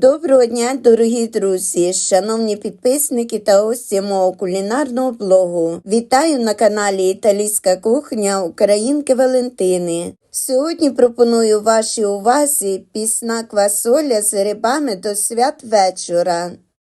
Доброго дня, дорогі друзі, шановні підписники та гості мого кулінарного блогу. Вітаю на каналі Італійська кухня Українки Валентини. Сьогодні пропоную вашій увазі пісна квасоля з грибами до свят вечора.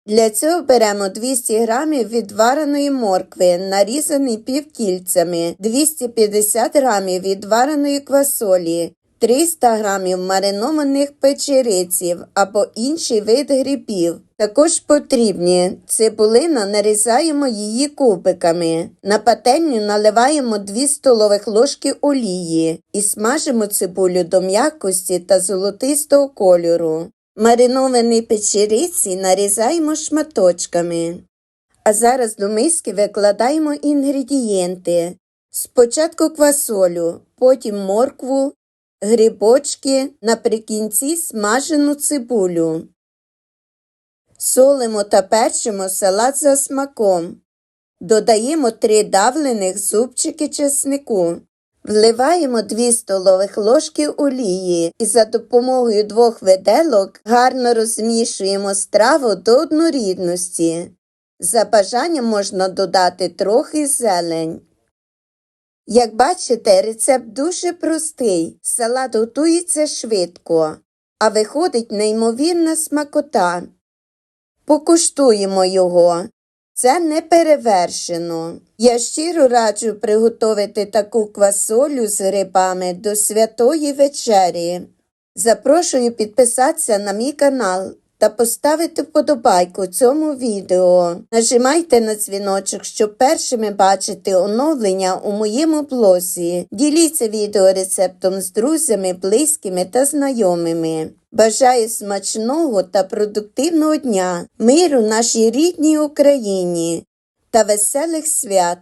Для цього беремо 200 грамів відвареної моркви, нарізаний півкільцями, 250 грамів відвареної квасолі, 300 грамів маринованих печериців або інший вид грибів. Також потрібні цибулина, нарізаємо її кубиками. На пательню наливаємо 2 столових ложки олії і смажимо цибулю до м'якості та золотистого кольору. Мариновані печериці нарізаємо шматочками. А зараз до миски викладаємо інгредієнти. Спочатку квасолю, потім моркву, грибочки, наприкінці смажену цибулю. Солимо та перчимо салат за смаком. Додаємо 3 давлених зубчики чеснику. Вливаємо 2 столових ложки олії і за допомогою двох виделок гарно розмішуємо страву до однорідності. За бажанням можна додати трохи зелень. Як бачите, рецепт дуже простий. Салат готується швидко, а виходить неймовірна смакота. Покуштуємо його. Це не перевершено. Я щиро раджу приготувати таку квасолю з грибами до святої вечері. Запрошую підписатися на мій канал та поставити вподобайку цьому відео. Нажимайте на дзвіночок, щоб першими бачити оновлення у моєму блозі. Діліться відеорецептом з друзями, близькими та знайомими. Бажаю смачного та продуктивного дня, миру нашій рідній Україні та веселих свят!